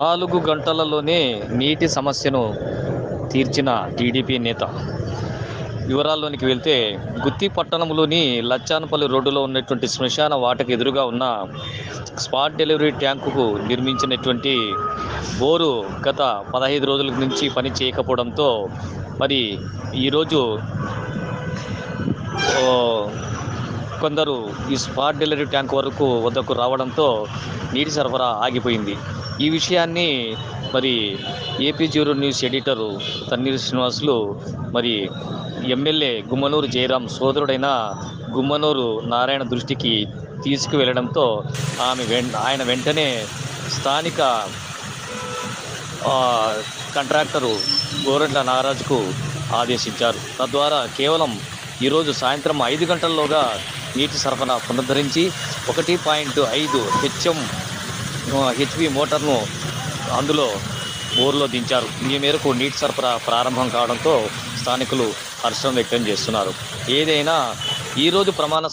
నాలుగు గంటలలోనే నీటి సమస్యను తీర్చిన టీడీపీ నేత. వివరాల్లోనికి వెళ్తే గుత్తి పట్టణంలోని లచ్చానపల్లి రోడ్డులో ఉన్నటువంటి శ్మశాన వాటకు ఎదురుగా ఉన్న స్పాట్ డెలివరీ ట్యాంకుకు నిర్మించినటువంటి బోరు గత పదహైదు రోజుల నుంచి పని చేయకపోవడంతో మరి ఈరోజు కొందరు ఈ స్పాట్ డెలివరీ ట్యాంక్ వరకు వద్దకు రావడంతో నీటి సరఫరా ఆగిపోయింది. ఈ విషయాన్ని మరి AP zero news editor Thanneeru Srinivasulu మరి ఎమ్మెల్యే గుమ్మనూరు జయరాం సోదరుడైన గుమ్మనూరు నారాయణ దృష్టికి తీసుకువెళ్ళడంతో ఆమె వెం ఆయన వెంటనే స్థానిక కాంట్రాక్టరు గోరెంట్ల నాగరాజుకు ఆదేశించారు. తద్వారా కేవలం ఈరోజు సాయంత్రం ఐదు గంటల్లోగా నీటి సరఫరా పునరుద్ధరించి ఒకటి పాయింట్ ఐదు హెచ్ఎం హెచ్పి మోటార్ను అందులో బోర్లో దించారు. ఈ మేరకు నీటి సరఫరా ప్రారంభం కావడంతో స్థానికులు హర్షం వ్యక్తం చేస్తున్నారు. ఏదైనా ఈరోజు ప్రమాణ